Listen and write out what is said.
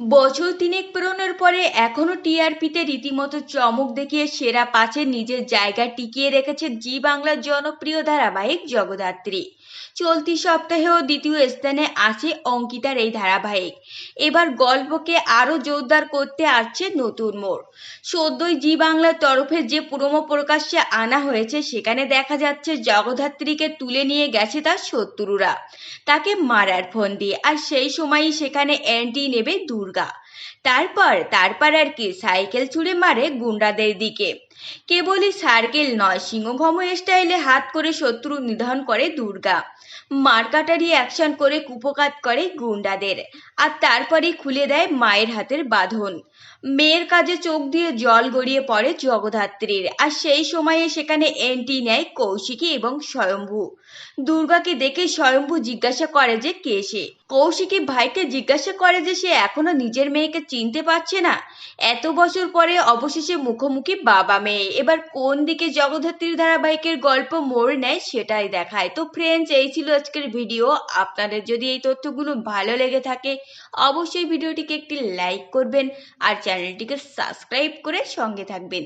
বছর তিনেক পেরোনোর পরে এখনও টিআরপিতে রীতিমতো চমক দেখিয়ে সেরা পাঁচে নিজের জায়গা টিকিয়ে রেখেছে জি বাংলার জনপ্রিয় ধারাবাহিক জগদ্ধাত্রী। চলতি সপ্তাহেও দ্বিতীয় স্থানে আছে অঙ্কিতার এই ধারাবাহিক। এবার গল্পকে আরও জোরদার করতে আসছে নতুন মোড়। সদ্যই জি বাংলার তরফে যে প্রোমো প্রকাশ্যে আনা হয়েছে, সেখানে দেখা যাচ্ছে জগদ্ধাত্রীকে তুলে নিয়ে গেছে তার শত্রুরা। তাকে মারার ফোন দিয়ে আর সেই সময়ই সেখানে অ্যান্টি নেবে দুর্গা তারপর তারপর আর কি সাইকেল ছুঁড়ে মারে গুন্ডাদের দিকে। কেবলই সার্কেল নয়, সিংহভম স্টাইলে হাত করে শত্রু নিধন করে দুর্গা। মারকাটারি অ্যাকশন করে কুপকাত করে গুন্ডাদের আর তারপরেই খুলে দেয় মায়ের হাতের বাঁধন। মেয়ের কাজে চোখ দিয়ে জল গড়িয়ে পড়ে জগদ্ধাত্রীর আর সেই সময়ে সেখানে এন্ট্রি নেয় কৌশিকী এবং স্বয়ম্ভু। দুর্গাকে দেখে স্বয়ম্ভু জিজ্ঞাসা করে যে কে সে? কৌশিকী ভাইকে জিজ্ঞাসা করে যে সে এখনও নিজের মেয়েকে চিনতে পারছে না। এত বছর পরে অবশেষে মুখোমুখি বাবা মেয়ে। এবার কোন দিকে জগদ্ধাত্রীর ধারাবাহিকের গল্প মোড় নেয় সেটাই দেখায়। তো ফ্রেন্ডস এই ছিল আজকের ভিডিও আপনাদের যদি এই তথ্যগুলো ভালো লেগে থাকে, অবশ্যই ভিডিওটিকে একটি লাইক করবেন আর চ্যানেলটিকে সাবস্ক্রাইব করে সঙ্গে থাকবেন।